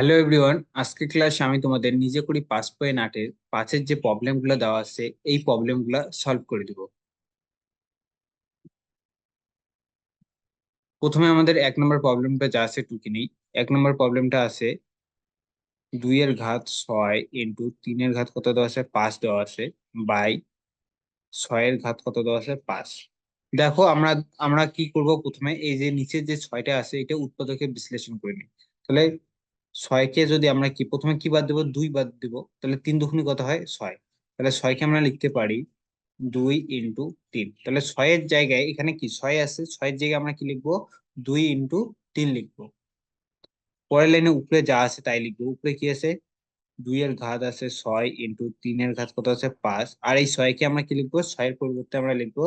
Hello everyone আজকে ক্লাসে আমি তোমাদের নিজে করি পাঁচ পয়েন্ট আটের পাঁচের যে প্রবলেমগুলো দেওয়া আছে, এই প্রবলেমগুলা সলভ করে দিব। প্রথমে আমাদের এক নম্বর প্রবলেমটা যা আছে টুকি নেই। এক নম্বর প্রবলেমটা আছে দুই এর ঘাত ছয় ইন্টু তিনের ঘাত কত দেওয়া আছে? পাঁচ দেওয়া আছে বাই ছয়ের ঘাত কত দেওয়া আছে? পাঁচ। দেখো, আমরা আমরা কি করব প্রথমে? এই যে নিচের যে ছয়টা আছে, এটা উৎপাদকে বিশ্লেষণ করে নিই। তাহলে ছয়কে যদি আমরা কি, প্রথমে কি বাদ দেবো? দুই বাদ দেবো। তাহলে তিন দুগুণী কত হয়? ছয়। তাহলে ছয়কে আমরা লিখতে পারি? দুই ইন্টু তিন। তাহলে ছয়ের জায়গায় এখানে কি? ছয় আছে। ছয়ের জায়গায় আমরা কি লিখব? দুই ইন্টু তিন লিখব। পরের লাইনে উপরে যা আছে তাই লিখব। উপরে কি আছে? দুই এর ঘাত আছে ছয় ইন্টু তিনের ঘাত কত আছে? পাঁচ। আর এই ছয়কে আমরা কি লিখব? ছয়ের পরিবর্তে আমরা লিখব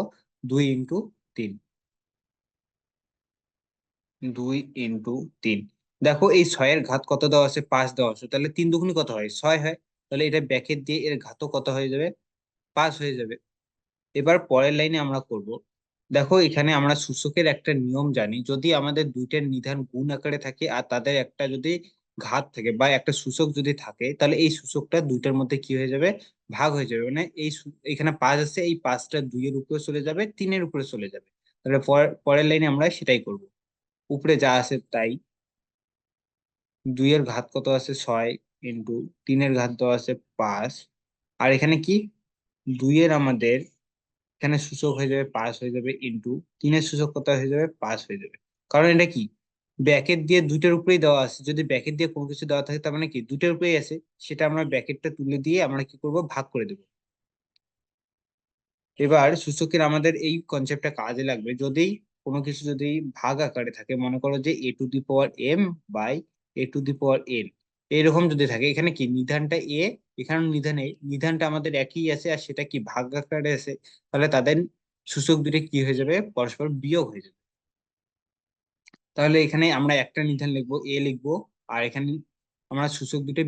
দুই ইন্টু তিন। দুই ইন্টু তিন। দেখো এই ছয়ের ঘাত কত দেওয়া আছে? পাঁচ দেওয়া আছে। তাহলে তিন দুগুণী কত হয়? ছয় হয়। তাহলে এটা ব্যাকেট দিয়ে এর ঘাতও কত হয়ে যাবে? পাঁচ হয়ে যাবে। এবার পরের লাইনে আমরা করব। দেখো এখানে আমরা সূচকের একটা নিয়ম জানি। যদি আমাদের দুইটার নিধান গুণ আকারে থাকে আর তাদের একটা যদি ঘাত থাকে বা একটা সূচক যদি থাকে, তাহলে এই সূচকটা দুইটার মধ্যে কি হয়ে যাবে? ভাগ হয়ে যাবে। মানে এই এখানে পাঁচ আছে, এই পাঁচটা দুইয়ের উপরে চলে যাবে, তিনের উপরে চলে যাবে। তাহলে পরের লাইনে আমরা সেটাই করব। উপরে যা আছে তাই। দুইয়ের ঘাত কত আছে ছয় ইন্টু তিনের ঘাত তো আছে পাঁচ। আর এখানে কি? দুইয়ের আমাদের এখানে সূচক হয়ে যাবে পাঁচ হয়ে যাবে ইন্টু তিনের সূচক কত হয়ে যাবে? পাঁচ হয়ে যাবে। কারণ এটা কি? ব্যাকেট দিয়ে দুইটার উপরেই দেওয়া আছে। যদি ব্যাকেট দিয়ে কোনো কিছু দেওয়া থাকে, তার মানে কি? দুইটার উপরেই আছে। সেটা আমরা ব্যাকেটটা তুলে দিয়ে আমরা কি করব? ভাগ করে দেব। এবার সূচকের আমাদের এই কনসেপ্টটা কাজে লাগবে। যদি কোনো কিছু যদি ভাগ আকারে থাকে, মনে করো যে a to the power m by a to the power n এরকম যদি থাকে, এখানে কি? নিধানটা এ এখানে নিধান নিধানটা আমাদের একই আছে, আর সেটা কি ভাগ আকারে আছে? তাহলে তাদের সূচক দুটো কি হয়ে যাবে? পরস্পর বিয়োগ হয়ে যাবে। তাহলে এখানে আমরা একটা নিধান লিখব এ লিখব, আর এখানে আমরা সূচক দুটো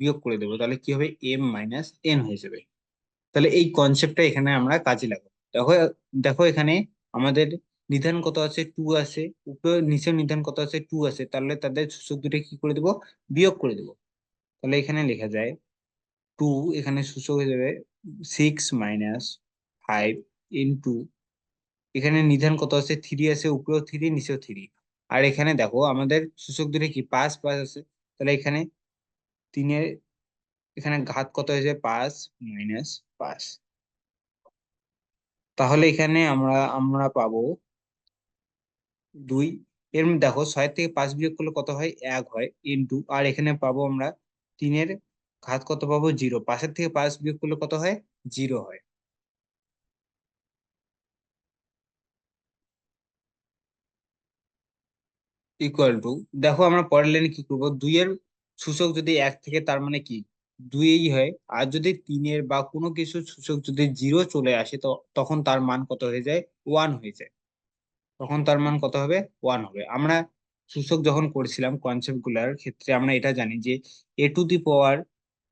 বিয়োগ করে দেবো। তাহলে কি হবে? এম মাইনাস এন হয়ে যাবে। তাহলে এই কনসেপ্টটা এখানে আমরা কাজে লাগাবো। দেখো দেখো এখানে আমাদের নিধান কত আছে? টু আছে। উপরে নিচের নিধান কত আছে? টু আছে। তাহলে তাদের সূচক দুটো কি করে দেবো? বিয়োগ করে দেবো। তাহলে এখানে লেখা যায় টু এখানে সূচক হয়ে যাবে সিক্স মাইনাস ফাইভ ইন্টু এখানে নিধান কত আছে? থ্রি আছে। উপরেও থ্রি নিচেও থ্রি আর এখানে দেখো, আমাদের সূচক দুটো কি? পাঁচ পাঁচ আছে। তাহলে এখানে তিনের এখানে ঘাত কত হয়েছে পাঁচ মাইনাস পাঁচ। তাহলে এখানে আমরা আমরা পাবো দুই, এর দেখো ছয় থেকে পাঁচ বিয়োগ করলে কত হয়? এক হয় ইন্টু আর এখানে পাবো আমরা তিনের ঘাত কত পাবো? জিরো পাঁচের থেকে পাঁচ বিয়োগ করলে কত হয়? জিরো হয়। ইকুয়াল টু দেখো আমরা পরের লাইনে কি করব? দুইয়ের সূচক যদি এক থেকে, তার মানে কি? দুইই হয়। আর যদি তিনের বা কোনো কিছু সূচক যদি জিরো চলে আসে, তো তখন তার মান কত হয়ে যায়? ওয়ান হয়ে যায়। তখন তার মান কত হবে? ওয়ান হবে। আমরা সূচক যখন করছিলাম কনসেপ্টগুলার ক্ষেত্রে আমরা এটা জানি যে a to the power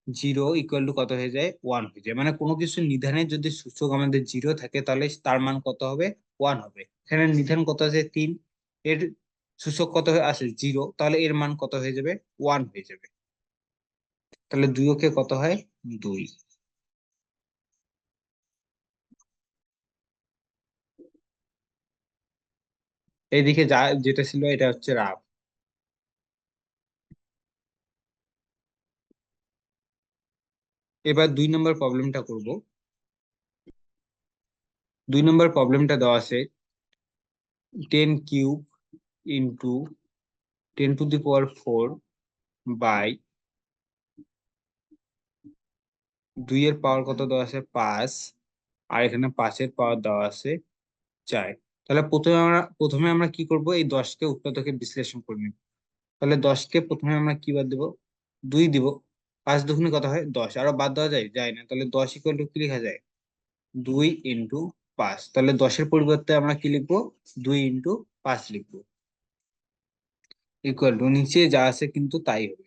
zero equal to কত হয়ে যায়? ওয়ান হয়ে যায়। মানে কোনো কিছু নিধানের যদি সূচক আমাদের জিরো থাকে, তাহলে তার মান কত হবে? ওয়ান হবে। এখানে নিধান কত আছে? তিন। এর সূচক কত আছে জিরো তাহলে এর মান কত হয়ে যাবে? ওয়ান হয়ে যাবে। তাহলে দুই ওকে কত হয়? দুই। এইদিকে যা, যেটা ছিল এটা হচ্ছে রাব এবার দুই নম্বর প্রবলেমটা করব। দুই নম্বর প্রবলেমটা দেওয়া আছে ten cube into ten to the power four by দুইয়ের পাওয়ার কত দেওয়া আছে? পাঁচ। আর এখানে পাঁচের পাওয়ার দেওয়া আছে চার। তাহলে প্রথমে আমরা প্রথমে আমরা কি করব? এই দশকে উৎপাদকে বিশ্লেষণ করে নিব। তাহলে দশকে প্রথমে আমরা কি বাদ দেবো? দুই দিব। পাঁচ দুগুণে কত হয়? দশ। আরও বাদ দেওয়া যায়? যায় না। তাহলে দশ ইকুয়াল টু কি লেখা যায়? দুই ইন্টু পাঁচ। তাহলে দশের পরিবর্তে আমরা কি লিখব? দুই ইন্টু পাঁচ লিখব। ইকুয়াল টু নিচে যা আছে কিন্তু তাই হবে।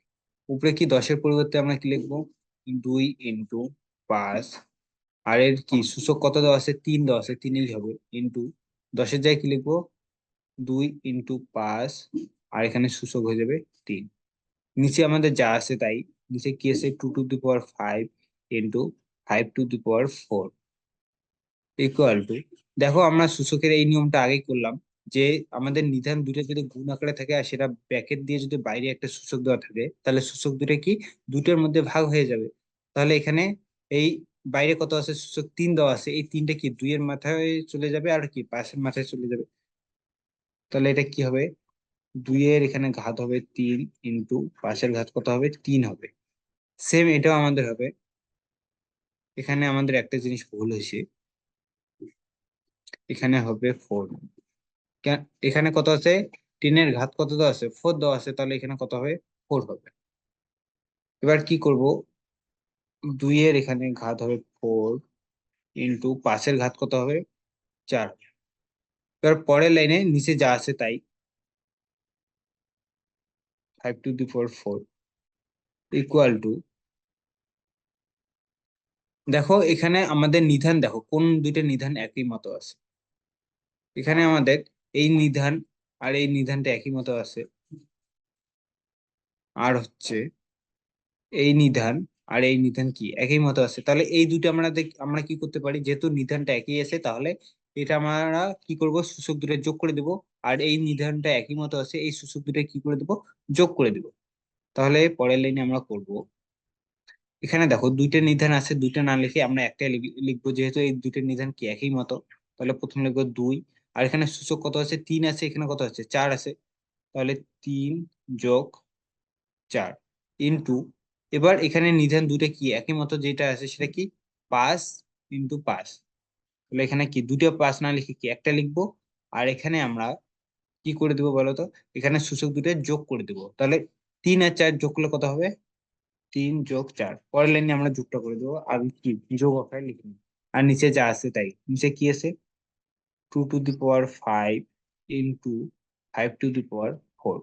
উপরে কি দশের পরিবর্তে আমরা কি লিখব? দুই ইন্টু পাঁচ। আর এর কি? সূচক কত দেওয়া আছে? তিন দেওয়া আছে। তিনই হবে ইন্টু দশের জায়গায় কি লিখব? দুই ইন্টু পাঁচ, আর এখানে সূচক হয়ে যাবে তিন। নিচে আমাদের যা আছে তাই। নিচে কি আছে? Two to the power five into five to the power four equal to দেখো আমরা সূচকের এই নিয়মটা আগেই করলাম, যে আমাদের নিধান দুটো যদি গুণ আকারে থাকে আর সেটা ব্র্যাকেট দিয়ে যদি বাইরে একটা সূচক দেওয়া থাকে, তাহলে সূচক দুটো কি? দুটোর মধ্যে ভাগ হয়ে যাবে। তাহলে এখানে এই বাইরে কত আছে? সূচক তিন দেওয়া আছে। এই তিনটা কি দুইয়ের মাথায় চলে যাবে আর কি পাশের মাথায় চলে যাবে? তাহলে এটা কি হবে? দুইয়ের এখানে ঘাত হবে তিন ইন্টু পাশের ঘাত কত হবে? তিন হবে। সেম এটাও আমাদের হবে। এখানে আমাদের একটা জিনিস ভুল হয়েছে। এখানে হবে ফোর। এখানে কত আছে? টেনের ঘাত কত দেওয়া আছে? ফোর দেওয়া আছে। তাহলে এখানে কত হবে? ফোর হবে। এবার কি করব? দুইয়ের এখানে ঘাত হবে ফোর ইন্টু পাঁচের ঘাত কত হবে? চার এবার পরের লাইনে নিচে যা আছে তাই। Five to the four four equal to দেখো এখানে আমাদের নিধান দেখো, কোন দুইটা নিধান একই মতো আছে। এখানে আমাদের এই নিধান আর এই নিধানটা একই মতো আছে। আর হচ্ছে এই নিধান আর এই নিধান কি? একই মতো আছে। তাহলে এই দুটো আমরা আমরা কি করতে পারি? যেহেতু নিধানটা একই আছে, তাহলে এটা আমরা কি করব? সূচক দুটো যোগ করে দেব। আর এই নিধানটা একই মতো আছে, এই সূচক দুটো কি করে দেব? যোগ করে দেব। তাহলে পরের লাইনে আমরা করব। এখানে দেখো, দুইটা নিধান আছে, দুইটা না লিখে আমরা একটা লিখব। যেহেতু এই দুইটা নিধান কি একই মতো, তাহলে প্রথম লিখব দুই। আর এখানে সূচক কত আছে? তিন আছে, এখানে কত আছে? চার আছে। তাহলে তিন যোগ চার ইন্টু এবার এখানে নিধান দুটো কি? একই মতো যেটা আছে সেটা কি? Pass into pass. তাহলে এখানে কি? দুটো পাস না লিখে কি একটা লিখব? আর এখানে আমরা কি করে দিব বলতো এখানে সূচক দুটো যোগ করে দিব। তাহলে তিন আর চার যোগ করলে কত হবে? তিন যোগ চার। পরের লাইনে আমরা যোগটা করে দেবো। আর কি? যোগ আকারে লিখে নিই আর নিচে যা আছে তাই। নিচে কি আছে? Two to the power five into five to the power four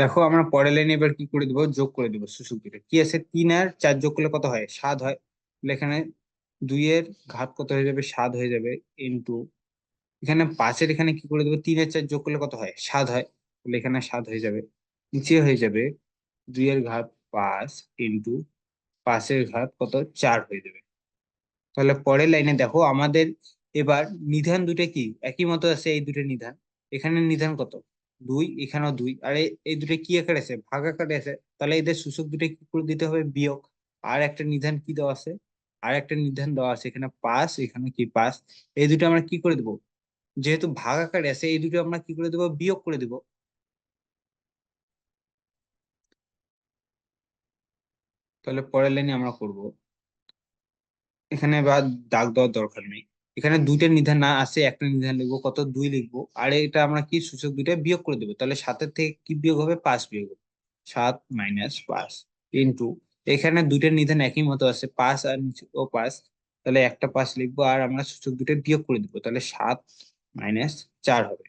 দেখো আমরা পরের লাইনে এবার কি করে দিব? যোগ করে দিব সূচক কি আছে? তিন আর চার যোগ করলে কত হয়? সাত হয়। এখানে দুইয়ের ঘাত কত হয়ে যাবে? সাত হয়ে যাবে ইন্টু এখানে পাঁচের এখানে কি করে দেবো? তিন আর চার যোগ করলে কত হয়? সাত হয়। তাহলে এখানে সাত হয়ে যাবে। নিচে হয়ে যাবে দুইয়ের ঘাত পাঁচ ইন্টু পাঁচের ঘাত কত? চার হয়ে যাবে। তাহলে পরের লাইনে দেখো আমাদের এবার নিধান দুটো কি? একই মতো আছে এই দুটো নিধান। এখানে নিধান কত? দুই, এখানেও দুই। আর এই- দুটো কি আকারে আছে? ভাগ আকারে আছে। তাহলে এদের সূচক দুটো কি করে দিতে হবে? বিয়োগ। আর একটা নিধান কি দেওয়া আছে? আর একটা নিধান দেওয়া আছে। এখানে পাঁচ, এখানে কি পাঁচ? এই দুটো আমরা কি করে দেবো? যেহেতু ভাগ আকারে আছে, এই দুটো আমরা কি করে দেবো? বিয়োগ করে দেবো। তাহলে পরের লাইনে আমরা করব। এখানে বা দাগ দেওয়ার দরকার নেই। এখানে দুইটা নিধান না আছে, একটা নিধান লিখব, কত? দুই লিখব। আর এটা আমরা কি সূচক দুইটা বিয়োগ করে দেবো? তাহলে সাতের থেকে কি বিয়োগ হবে? পাঁচ বিয়োগ হবে। সাত মাইনাস পাঁচ ইন্টু এখানে দুইটা নিধান একই মতো আছে, পাঁচ আর ও পাঁচ। তাহলে একটা পাঁচ লিখব আর আমরা সূচক দুইটা বিয়োগ করে দিব। তাহলে সাত মাইনাস চার হবে।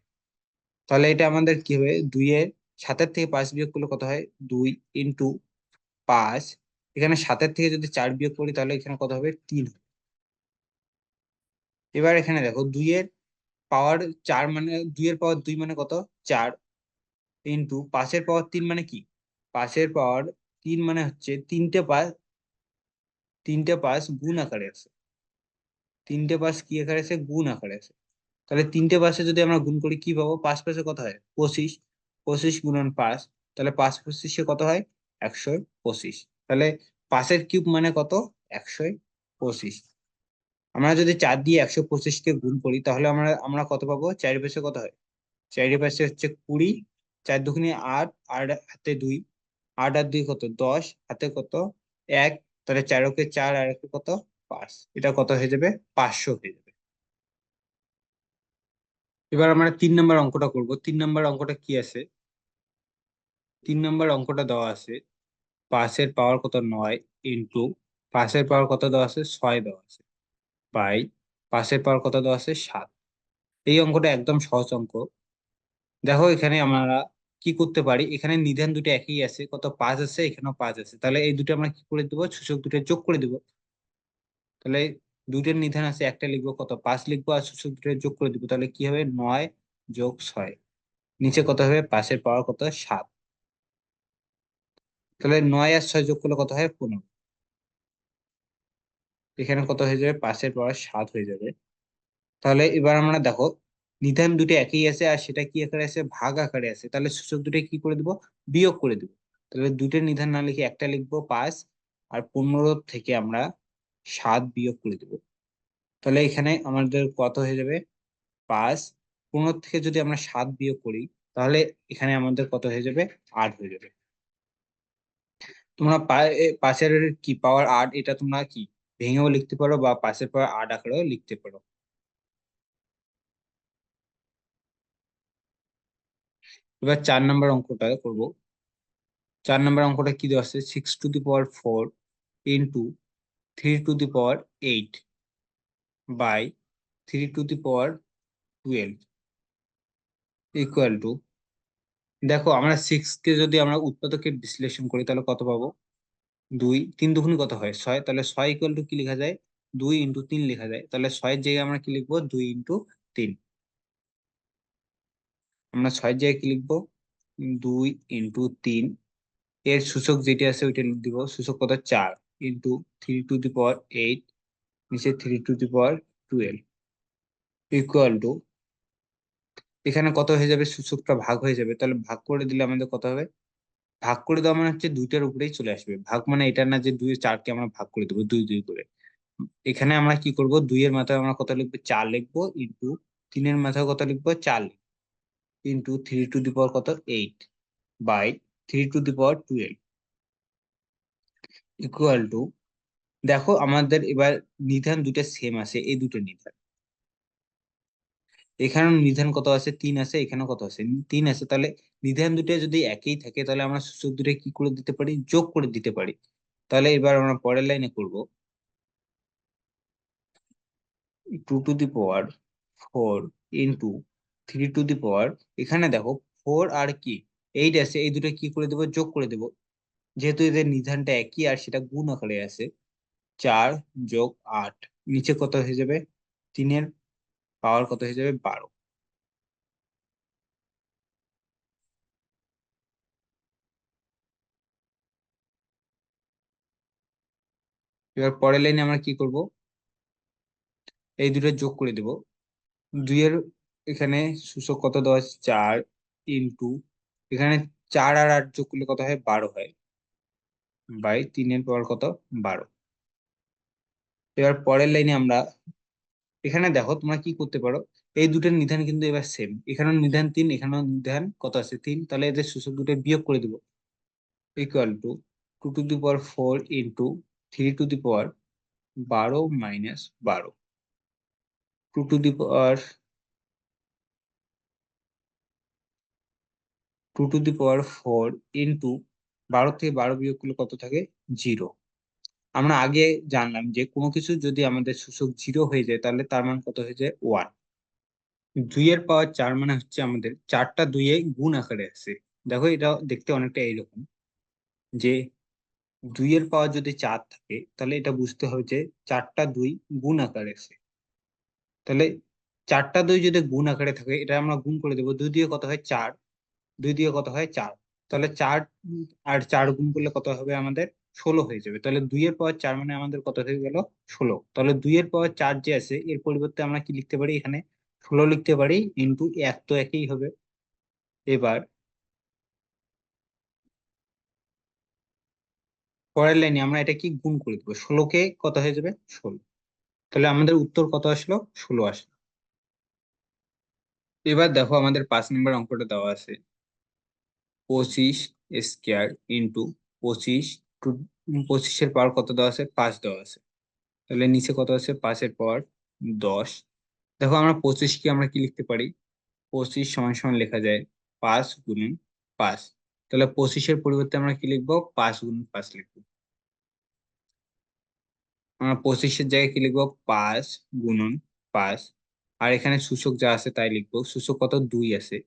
তাহলে এটা আমাদের কি হবে? দুইয়ের, সাতের থেকে পাঁচ বিয়োগ করলে কত হয়? দুই ইন্টু পাঁচ। এখানে সাতের থেকে যদি চার বিয়োগ করি, তাহলে এখানে কত হবে? তিন। হবে এবার এখানে দেখো দুইয়ের পাওয়ার চার মানে দুইয়ের পাওয়ার দুই মানে কত? চার ইন্টু পাঁচের পাওয়ার তিন মানে কি? পাঁচের পাওয়ার তিন মানে হচ্ছে তিনটে পাঁচ তিনটে পাঁচ গুণ আকারে আছে। তিনটে পাঁচ কি আকারে আছে? গুণ আকারে আছে। তাহলে তিনটে পাশে যদি আমরা গুণ করি, কি পাবো? পাঁচ পাশে কত হয়? পঁচিশ। পঁচিশ গুণন পাঁচ, তাহলে পাঁচ পঁচিশে কত হয়? একশো পঁচিশ। তাহলে পাঁচের কিউব মানে কত? একশো পঁচিশ। আমরা যদি চার দিয়ে একশো পঁচিশকে গুণ করি, তাহলে আমরা আমরা কত পাবো? চারি পাশে কত হয়? চারি পাশে হচ্ছে কুড়ি, চার দুগুণে আট আট হাতে দুই, আট আর দুই কত? দশ, হাতে কত? এক, তাহলে চারকে চার, আর একে কত? পাঁচ। এটা কত হয়ে যাবে? পাঁচশো হয়ে যাবে। এবার আমরা তিন নম্বর অঙ্কটা করব। তিন নম্বর অঙ্কটা কি আছে? তিন নম্বর অঙ্কটা দেওয়া আছে, পাঁচের পাওয়ার কত? নয় ইন্টু, পাঁচের পাওয়ার কত দেওয়া আছে? ছয় দেওয়া আছে। বাই পাঁচের পাওয়ার কত দেওয়া আছে? সাত। এই অঙ্কটা একদম সহজ অঙ্ক। দেখো এখানে আমরা কি করতে পারি? এখানে নিধান দুটো একই আছে, কত পাঁচ আছে, এখানেও পাঁচ আছে। তাহলে এই দুটো আমরা কি করে দেবো? সূচক দুটো যোগ করে দিব। তাহলে দুইটার নিধান আছে, একটা লিখব কত পাঁচ লিখব আর সূচক দুটো যোগ করে দিব। তাহলে কি হবে? নয় যোগ ছয়। নিচে কত হবে? পাশের পাওয়ার কত? সাত। তাহলে নয় আর ছয় যোগ করলে কত হয়? পনেরো। এখানে কত হয়ে যাবে? পাশের পাওয়ার সাত হয়ে যাবে। তাহলে এবার আমরা দেখো, নিধান দুটো একই আছে আর সেটা কি আকারে আছে? ভাগ আকারে আছে। তাহলে সূচক দুটো কি করে দিব? বিয়োগ করে দিব। তাহলে দুটো নিধান না লিখে একটা লিখব পাঁচ আর পনেরো থেকে আমরা সাত বিয়োগ করে দিব। তাহলে এখানে আমাদের কত হয়ে যাবে? পাঁচ। পনেরো থেকে যদি আমরা সাত বিয়োগ করি, তাহলে এখানে আমাদের কত হয়ে যাবে? আট হয়ে যাবে। তোমরা পাশের কি? পাওয়ার আট, এটা তোমরা কি ভেঙেও লিখতে পারো বা পাশের পর আট আকারেও লিখতে পারো। এবার চার নম্বর অঙ্কটা করব। চার নম্বর অঙ্কটা কি দেওয়া আছে? Six to the power four into three to the power eight by three to the power twelve equal to দেখো, আমরা সিক্স কে যদি আমরা উৎপাদকের বিশ্লেষণ করি, তাহলে কত পাবো? দুই, তিন দুগুণ কত হয়? ছয়, তাহলে ছয় ইকুয়াল টু কি লেখা যায়? দুই ইন্টু তিন লেখা যায়। তাহলে ছয়ের জায়গায় আমরা কি লিখব? দুই ইন্টু তিন। আমরা ছয়ের জায়গায় কি লিখব? দুই ইন্টু তিন। এর সূচক যেটি আছে ওইটা দিব। সূচক কত? চার। Into three to the power eight নিচে three to the power twelve equal to এখানে কত হয়ে যাবে? সূচকটা ভাগ হয়ে যাবে। তাহলে ভাগ করে দিলে আমাদের কত হবে? ভাগ করে দেওয়া মানে হচ্ছে দুইটার উপরেই চলে আসবে। ভাগ মানে এটা না যে দুই, চারকে আমরা ভাগ করে দেবো দুই দুই করে। এখানে আমরা কি করব? দুইয়ের মাথায় আমরা কত লিখব? চার লিখব ইন্টু তিনের মাথায় কত লিখব? চার into three to the power কত? Eight by three to the power twelve equal to দেখো আমাদের এবার নিধান দুটো সেম আছে, এই দুটো নিধান। এখানে নিধান কত আছে? তিন আছে এখানে কত আছে? তিন আছে, তাহলে নিধান দুটো যদি একই থাকে, তাহলে আমরা সূচক দুটো কি করে দিতে পারি? যোগ করে দিতে পারি। তাহলে এবার আমরা পরের লাইনে করব। Two to the power four into three to the power, এখানে দেখো ফোর আর কি, এইট আছে, এই দুটো কি করে দেবো? যোগ করে দেবো। যেহেতু এদের নিধানটা একই আর সেটা গুণ আকারে আছে, চার যোগ আট, নিচে কত হয়ে যাবে? তিনের পাওয়ার কত হয়ে যাবে? বারো। এবার পরের লাইনে আমরা কি করব? এই দুটো যোগ করে দেব। দুইয়ের এখানে সূচক কত দেওয়া আছে? চার ইন্টু এখানে চার আর আট যোগ করলে কত হয়? বারো হয়। বাই তিনের পাওয়ার কত? বারো। এবার পরের লাইনে আমরা এখানে দেখো তোমরা কি করতে পারো? এই দুটোর নিধান কিন্তু এবার সেম এখানেও নিধান তিন, এখানেও নিধান, কত আছে তিন? তাহলে এদের সূচক দুটো বিয়োগ করে দিব। Equal to two to the power four into three to the power বারো মাইনাস বারো। Two to the power two to the power four into বারো থেকে বারো বিয়োগ করলে কত থাকে? জিরো আমরা আগে জানলাম যে কোনো কিছু যদি আমাদের সূচক জিরো হয়ে যায়, তাহলে তার মান কত হয়ে যায়? ওয়ান দুইয়ের পাওয়ার চার মানে হচ্ছে আমাদের চারটা দুইয়ে গুণ আকারে আছে দেখো এটা দেখতে অনেকটা এইরকম যে দুইয়ের পাওয়ার যদি চার থাকে, তাহলে এটা বুঝতে হবে যে চারটা দুই গুণ আকারে আছে তাহলে চারটা দুই যদি গুণ আকারে থাকে, এটা আমরা গুণ করে দেবো। দুই দিয়ে কত হয়? চার। দুই দিয়ে কত হয়? চার। তাহলে চার আর চার গুণ করলে কত হবে আমাদের? ষোলো হয়ে যাবে। তাহলে দুইয়ের পাওয়ার চার মানে আমাদের কত হয়ে গেল? ষোলো। তাহলে দুইয়ের পাওয়ার চার যে আছে, এর পরিবর্তে আমরা কি লিখতে পারি এখানে? ষোলো লিখতে পারি ইন্টু এক তো একই হবে। এবার পরের লাইনে আমরা এটা কি গুণ করে দেবো? ষোলোকে কত হয়ে যাবে? ষোলো। তাহলে আমাদের উত্তর কত আসলো? ষোলো আসলো। এবার দেখো আমাদের পাঁচ নম্বর অঙ্কটা দেওয়া আছে। পঁচিশ স্কোয়ার ইন্টু পঁচিশ টু পঁচিশের পাওয়ার কত দেওয়া আছে? পাঁচ দেওয়া আছে। তাহলে নিচে কত আছে? পাঁচের পাওয়ার দশ। দেখো আমরা পঁচিশকে আমরা কি লিখতে পারি? পঁচিশ সমান সমান লেখা যায় পাঁচ গুণন পাঁচ। তাহলে পঁচিশের পরিবর্তে আমরা কি লিখব? পাঁচ গুণ পাঁচ লিখব। আমরা পঁচিশের জায়গায় কি লিখব? পাঁচ গুণন পাঁচ। আর এখানে সূচক যা আছে তাই লিখব। সূচক কত? দুই আছে।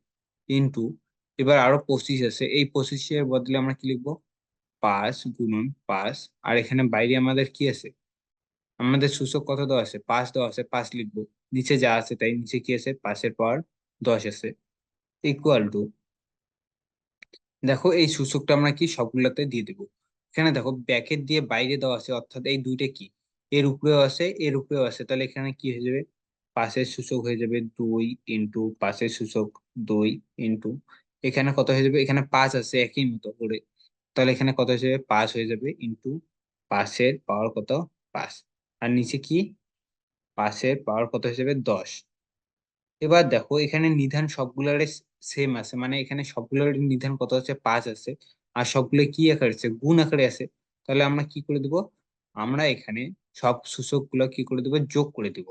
ইন্টু এবার আরও পঁচিশ আছে। এই পঁচিশের বদলে আমরা কি লিখব? পাঁচ গুণন পাঁচ আর এখানে বাইরে আমাদের কি আছে? আমাদের সূচক কত দেওয়া আছে? পাঁচ দেওয়া আছে, পাঁচ লিখব। নিচে যা আছে তাই নিচে কি আছে? পাঁচের পর দশ আছে। ইকুয়াল টু দেখো, এই সূচকটা আমরা কি সবগুলোতে দিয়ে দেবো। এখানে দেখো, ব্যাকেট দিয়ে বাইরে দেওয়া আছে, অর্থাৎ এই দুইটা কি? এর উপরেও আছে, এর উপরেও আছে। তাহলে এখানে কি হয়ে যাবে? পাশের সূচক হয়ে যাবে দুই ইন্টু পাশের সূচক দুই ইন্টু এখানে কত হয়ে যাবে? এখানে পাঁচ আছে, একই মতো করে। তাহলে এখানে কত হয়ে যাবে? পাঁচ হয়ে যাবে ইন্টু পাশের পাওয়ার কত? পাঁচ। আর নিচে কি? পাশের পাওয়ার কত হিসেবে দশ। এবার দেখো, এখানে নিধান সবগুলোর সেম আছে। মানে এখানে সবগুলোর নিধান কত আছে? পাঁচ আছে। আর সবগুলো কি আকারে আছে? গুণ আকারে আছে। তাহলে আমরা কি করে দিব? আমরা এখানে সব সূচকগুলো কি করে দিব? যোগ করে দিব।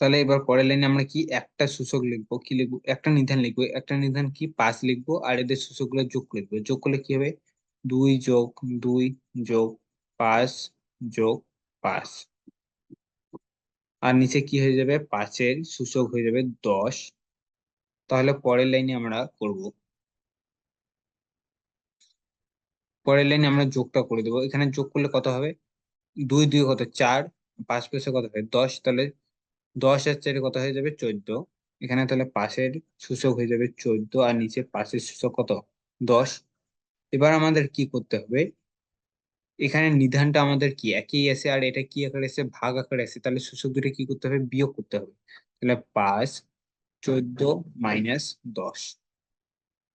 তাহলে এবার পরের লাইনে আমরা কি একটা সূচক লিখব, কি লিখব? একটা নিধান লিখব। একটা নিধান কি? পাঁচ লিখব আর এদের সূচকগুলো যোগ লিখব যোগ করলে কি হবে? দুই যোগ দুই যোগ পাঁচ যোগ পাঁচ। আর নিচে কি হয়ে যাবে? পাঁচের সূচক হয়ে যাবে দশ। তাহলে পরের লাইনে আমরা করব। পরের লাইনে আমরা যোগটা করে দেবো। এখানে যোগ করলে কত হবে? দুই দুই কত? চার। পাঁচ পাশে কত হবে? দশ। তাহলে দশ আর চারে কত হয়ে যাবে? চোদ্দ। এখানে তাহলে পাশের সূচক হয়ে যাবে চোদ্দ আর নিচে পাশের সূচক কত? দশ। এবার আমাদের কি করতে হবে? এখানে নিধানটা আমাদের কি? একই আছে আর এটা কি আকারে আছে ভাগ আকারে আছে তাহলে সূচক দুটো কি করতে হবে? বিয়োগ করতে হবে। তাহলে পাঁচ, চোদ্দ মাইনাস দশ।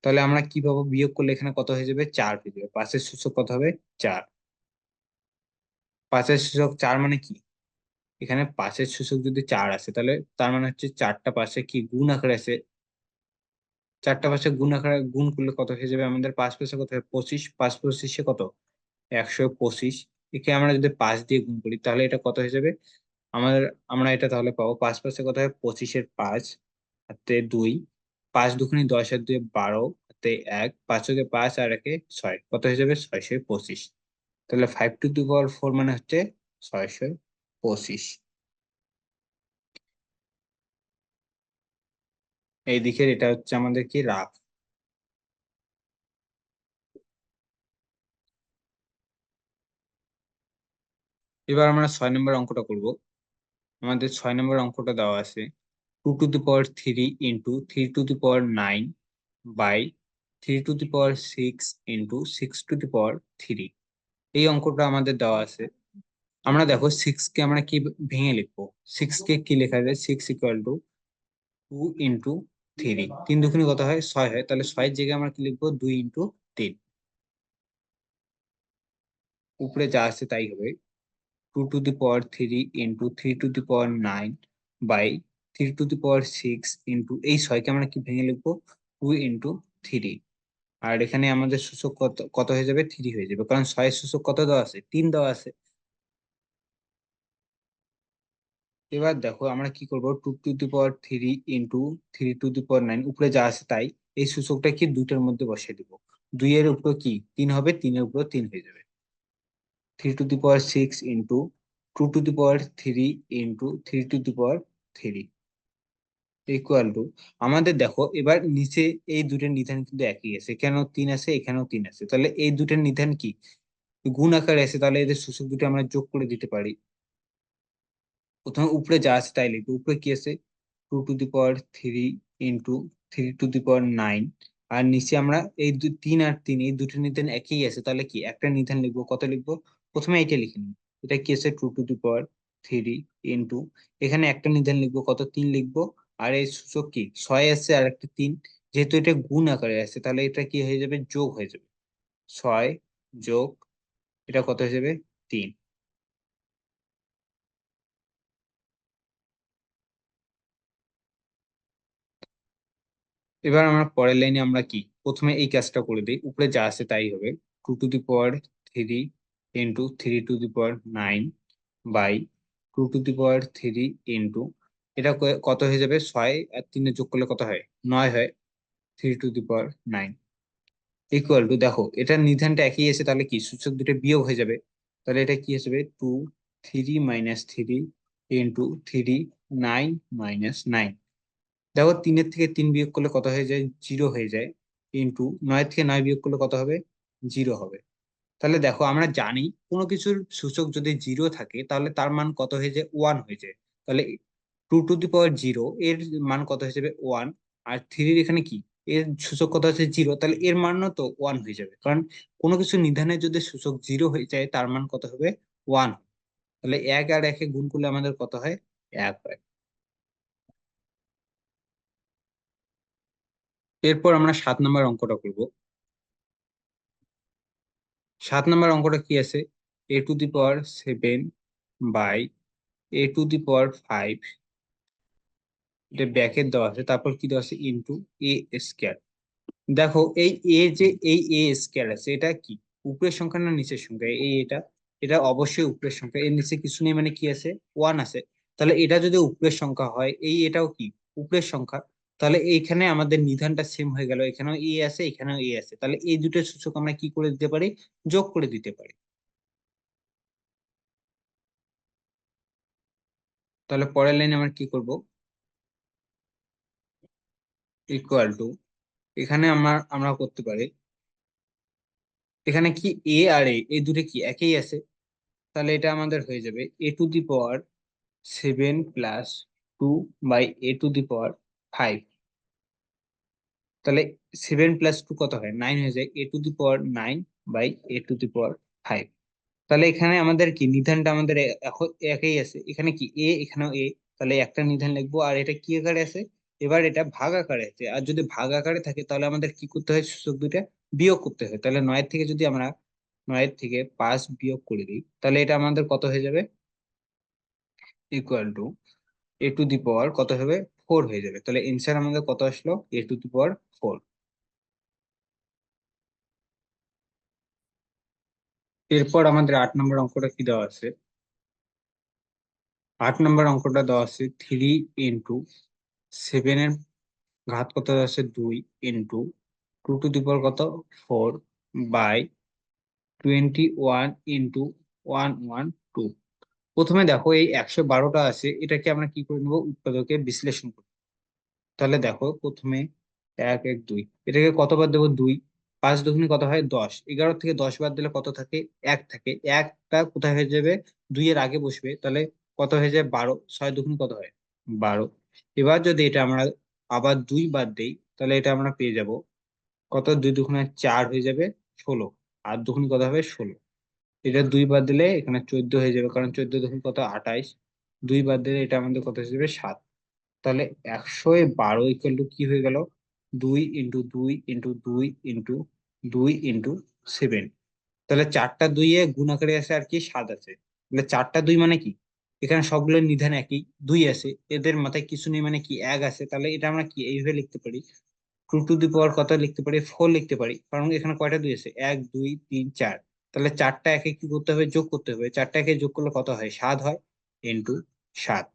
তাহলে আমরা কি পাবো? বিয়োগ করলে এখানে কত হয়ে যাবে? চার হয়ে যাবে। পাঁচের সূচক কত হবে? চার। পাঁচের সূচক চার মানে কি? এখানে পাশের সূচক যদি চার আসে, তাহলে তার মানে হচ্ছে চারটা পাশে কি গুণ আকারে আছে চারটা পাশে গুণ আকারে, গুণ করলে কত হয়ে যাবে? আমাদের পাঁচ পাশে কত হবে পঁচিশ। পাঁচ পঁচিশে কত? একশো পঁচিশ। একে আমরা যদি পাঁচ দিয়ে গুণ করি, তাহলে এটা কত হয়ে যাবে? আমাদের আমরা এটা তাহলে পাবো। পাঁচ পাশে কত হবে পঁচিশের পাঁচ, হাতে দুই। পাঁচ দুখানি দশ আর দুই বারো, হাতে এক। পাঁচ ওকে পাঁচ আর একে ছয়। কত হয়ে যাবে? ছয়শো পঁচিশ। তাহলে five to to power four মানে হচ্ছে ছয়শো পঁচিশ। এই দিকের এটা হচ্ছে আমাদের কি? রাফ। এবার আমরা ছয় নম্বর অঙ্কটা করব। আমাদের ছয় নম্বর অঙ্কটা দেওয়া আছে। Two to the power three into three to the power nine by three to the power six into six to the power three এই অঙ্কটা আমাদের দেওয়া আছে। আমরা দেখো সিক্স কে আমরা কি ভেঙে লিখব? সিক্স কে কি লেখা যায়? Six equal to two into three তিন দুখানি কত হয়? ছয় হয়। তাহলে ছয়ের জায়গায় আমরা কি লিখব? দুই ইন্টু তিন। উপরে যা আছে তাই হবে। Two to the power three into three to the power nine by three to the power six into এই ছয়কে আমরা কি ভেঙে লিখব? টু ইন্টু থ্রি আর এখানে আমাদের সূচক কত কত হয়ে যাবে? থ্রি হয়ে যাবে। কারণ ছয়ের সূচক কত দেওয়া আছে? তিন দেওয়া আছে। এবার দেখো আমরা কি করব? Two to the power three into three to the power nine উপরে যা আছে তাই, এই সূচকটা কি দুইটার মধ্যে বসিয়ে দিব? দুই এর উপর কি? তিন হবে, তিনের উপর তিন হয়ে যাবে। Three to the power six into two to the power three into three to the power three equal to আমাদের দেখো এবার নিচে এই দুটোর নিধান কিন্তু একই আছে। এখানেও তিন আছে, এখানেও তিন আছে। তাহলে এই দুটোর নিধান কি? গুণ আকারে আছে, তাহলে এদের সূচক দুটো আমরা যোগ করে দিতে পারি। প্রথমে উপরে যা আছে তাই লিখব। উপরে কি আছে? Two to the power three into three to the power nine আর নিচে আমরা এই তিন আর তিন, এই দুটো নিধান একই আছে, তাহলে কি? একটা নিধান লিখব, কত লিখব? প্রথমে এটা লিখে নিই। এটা কি আছে? Two to the power three into এখানে একটা নিধান লিখব, কত? তিন লিখব। আর এই সূচক কি? ছয় আছে, আর একটা তিন। যেহেতু এটা গুণ আকারে আছে, তাহলে এটা কি হয়ে যাবে? যোগ হয়ে যাবে। ছয় যোগ, এটা কত হয়ে যাবে? তিন। এবার আমরা পরের লাইনে আমরা কি? প্রথমে এই কাজটা করে দিই। উপরে যা আছে তাই হবে। Two to the power three into three to the power nine by two to the power three into এটা কত হয়ে যাবে? ছয় আর তিনে যোগ করলে কত হয়? নয় হয় three to the power nine equal to দেখো এটা নিধানটা একই আছে, তাহলে কি? সূচক দুটো বিয়োগ হয়ে যাবে। তাহলে এটা কি হিসেবে two three minus three into three nine minus nine দেখো তিনের থেকে তিন বিয়োগ করলে কত হয়ে যায়? জিরো হয়ে যায় ইন্টু নয় থেকে নয় বিয়োগ করলে কত হবে? জিরো হবে। তাহলে দেখো আমরা জানি কোনো কিছুর সূচক যদি জিরো থাকে, তাহলে তার মান কত হয়ে যায়? ওয়ান হয়ে যায়। তাহলে two to the power zero এর মান কত হয়ে যাবে? ওয়ান আর থ্রির এখানে কি? এর সূচক কত হচ্ছে জিরো তাহলে এর মানও তো ওয়ান হয়ে যাবে। কারণ কোনো কিছু নিধানে যদি সূচক জিরো হয়ে যায়, তার মান কত হবে? ওয়ান তাহলে এক আর একে গুণ করলে আমাদের কত হয়? এক হয়। এরপর আমরা সাত নম্বর অঙ্কটা করব। সাত নম্বর অঙ্কটা কি আছে? A to the power seven by a to the power five এটা ব্যাকেট দেওয়া আছে, তারপর কি দেওয়া আছে? ইন্টু এ স্কোয়ার দেখো, এই এ যে, এই এ স্কোয়ার আছে, এটা কি? উপরের সংখ্যা না নিচের সংখ্যা? এই এটা এটা অবশ্যই উপরের সংখ্যা। এর নিচে কিছু নেই মানে কি আছে? ওয়ান আছে। তাহলে এটা যদি উপরের সংখ্যা হয়, এই এটাও কি? উপরের সংখ্যা। তাহলে এইখানে আমাদের নিধানটা সেম হয়ে গেল। এখানেও এ আছে, এখানেও এ আছে। তাহলে এই দুটো সূচক আমরা কি করে দিতে পারি? যোগ করে দিতে পারি। তাহলে পরের লাইনে আমরা কি করব? ইকুয়াল টু এখানে আমার, আমরা করতে পারি। এখানে কি এ আর এ এই দুটো কি একই আছে? তাহলে এটা আমাদের হয়ে যাবে a to the power seven plus two by a to the power five তাহলে সেভেন প্লাস টু কত হয়? নাইন হয়ে যায় a to the power nine by a to the power five তাহলে এখানে আমাদের কি? নিধানটা আমাদের একই আছে। এখানে কি? এ এখানেও এ তাহলে একটা নিধান লিখব। আর এটা কি আকারে আছে? এবার এটা ভাগ আকারে আছে। আর যদি ভাগ আকারে থাকে, তাহলে আমাদের কি করতে হয়? সূচক দুইটা বিয়োগ করতে হয়। তাহলে নয়ের থেকে যদি আমরা নয়ের থেকে পাঁচ বিয়োগ করে দিই, তাহলে এটা আমাদের কত হয়ে যাবে? Equal to a to the power কত হবে? ফোর হয়ে যাবে। তাহলে এনসার আমাদের কত আসলো? এ টু দি পাওয়ার ফোর এরপর আমাদের আট নম্বর অঙ্কটা কি দেওয়া আছে? আট নম্বর অঙ্কটা দেওয়া আছে থ্রি ইন্টু সেভেনের ঘাত কত দেওয়া আছে? দুই ইন্টু টু টু পাওয়ার কত? Four by twenty one into one one two প্রথমে দেখো এই একশো বারোটা আছে, এটাকে আমরা কি করে নেব? উৎপাদকে বিশ্লেষণ করব তাহলে দেখো প্রথমে এক এক, দুই। এটাকে কতবার দেবো? দুই। পাঁচ দুগুণে কত হয়? দশ। এগারো থেকে দশ বার দিলে কত থাকে? এক থাকে। একটা কোথায় হয়ে যাবে? দুই এর আগে বসবে। তাহলে কত হয়ে যায়? বারো। ছয় দুগুণ কত হয়? বারো। এবার যদি এটা আমরা আবার দুই বাদ দেই, তাহলে এটা আমরা পেয়ে যাব। কত? দুই দুগুণে চার হয়ে যাবে ষোলো। আর দুগুণ কত হবে? ষোলো। এটা দুই বাদ দিলে এখানে চোদ্দ হয়ে যাবে, কারণ চোদ্দ দুগুণ কত? আঠাইশ। দুই বাদ দিলে এটা আমাদের কত হয়ে সাত। তাহলে একশো বারো ইকুয়াল টু কি হয়ে গেল? দুই ইন্টু দুই ইন্টু দুই ইন্টু দুই ইন্টু সেভেন তাহলে চারটা দুই এ গুণ আকারে আছে আর কি? সাত আছে। তাহলে চারটা দুই মানে কি? এখানে সবগুলোর নিধান একই, দুই আছে। এদের মাথায় কিছু নেই মানে কি? এক আছে। তাহলে এটা আমরা কি এইভাবে লিখতে পারি? টু টু দি পাওয়ার কত লিখতে পারি? ফোর লিখতে পারি। কারণ এখানে কয়টা দুই আছে? এক, দুই, তিন, চার। তাহলে চারটা একে কি করতে হবে? যোগ করতে হবে। চারটা একে যোগ করলে কত হয়? সাত হয় ইন্টু সাত।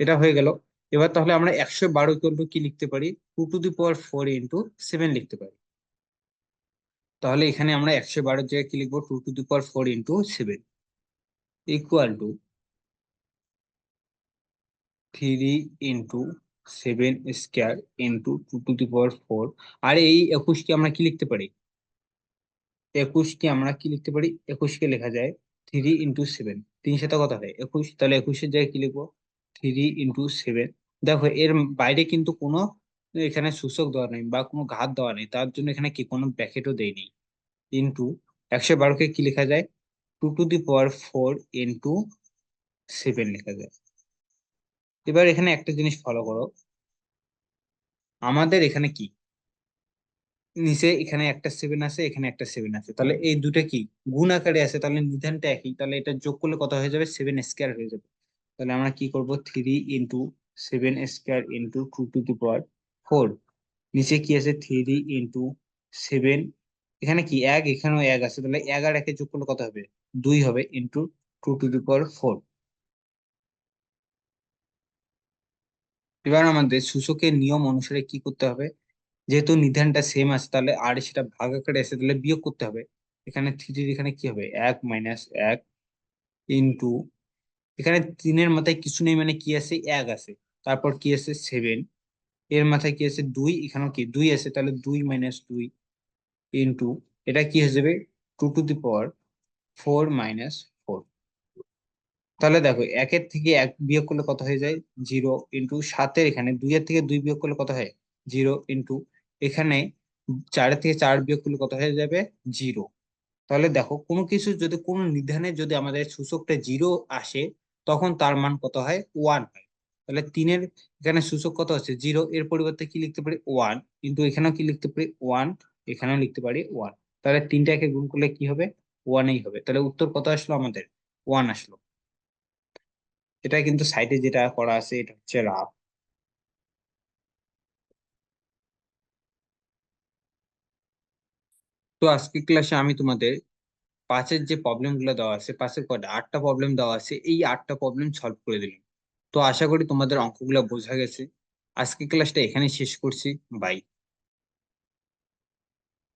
এটা হয়ে গেল। এবার তাহলে আমরা একশো বারো ইকুয়াল কি লিখতে পারি? Two to the power four into seven লিখতে পারি। তাহলে এখানে আমরা একশো বারোর জায়গায় কি লিখব? Two to the power four into seven equal to three into seven square into two to the power four আর এই একুশকে আমরা কি লিখতে পারি? একুশকে আমরা কি লিখতে পারি? একুশকে লেখা যায় থ্রি ইন্টু সেভেন তিন সাথে কত হয়? একুশ। তাহলে একুশের জায়গায় কি লিখব? থ্রি ইন্টু সেভেন দেখো, এর বাইরে কিন্তু কোনো এখানে সূচক দেওয়া নেই বা কোনো ঘাত দেওয়া নেই। তার জন্য এখানে কি কোনো ব্র্যাকেটও দেয়নি ইন্টু একশো বারোকে কি লেখা যায়? Two to the power four into seven লেখা যায়। এবার এখানে একটা জিনিস ফলো করো। আমাদের এখানে কি? নিচে এখানে একটা সেভেন আছে, এখানে একটা সেভেন আছে। তাহলে এই দুটো কি? গুণ আকারে আছে, তাহলে নিধানটা একই। তাহলে এটা যোগ করলে কত হয়ে যাবে? সেভেন স্কোয়ার হয়ে যাবে। তাহলে আমরা কি করব? Three into seven square into two to the power four নিচে কি আছে? থ্রি ইন্টু সেভেন এখানে কি? এক, এখানেও এক আছে। তাহলে এক আর একে যোগ করলে কত হবে? দুই হবে into two to the power four এবার আমাদের সূচকের নিয়ম অনুসারে কি করতে হবে? যেহেতু নিধানটা সেম আছে, তাহলে আর সেটা ভাগ আকারে আছে তাহলে বিয়োগ করতে হবে। এখানে থ্রির এখানে কি হবে? এক মাইনাস এক ইন্টু এখানে তিনের মাথায় কিছু নেই মানে কি আছে? এক আছে। তারপর কি আছে? সেভেন এর মাথায় কি আছে? দুই। এখানেও কি? দুই আছে, তাহলে দুই মাইনাস দুই ইন্টু এটা কি হয়ে যাবে? Two to the power four minus four তাহলে দেখো, একের থেকে এক বিয়োগ করলে কত হয়ে যায়? জিরো ইন্টু সাতের এখানে। দুইয়ের থেকে দুই বিয়োগ করলে কত হয়? জিরো ইন্টু এখানে চার থেকে চার বিয়োগ করলে কত হয়ে যাবে? জিরো। তাহলে দেখো, কোনো কিছু যদি, কোনো নিধানে যদি আমাদের সূচকটা জিরো আসে, তখন তার মান কত হয়? ওয়ান হয়। তাহলে তিনের এখানে সূচক কত আছে জিরো। এর পরিবর্তে কি লিখতে পারি? ওয়ান। কিন্তু এখানেও কি লিখতে পারি? ওয়ান। এখানেও লিখতে পারি? ওয়ান। তাহলে তিনটাকে গুণ করলে কি হবে? ওয়ানই হবে। তাহলে উত্তর কত আসলো আমাদের? ওয়ান আসলো। এটা কিন্তু সাইডে যেটা করা আছে, এটা হচ্ছে রাফ। তো আজকে ক্লাসে আমি তোমাদের পাঁচের যে প্রবলেমগুলো দেওয়া আছে, পাঁচের কটা, আটটা প্রবলেম দেওয়া আছে, এই আটটা প্রবলেম সলভ করে দিলাম। তো আশা করি তোমাদের অঙ্কগুলো বোঝা গেছে। আজকে ক্লাসটা এখানেই শেষ করছি। বাই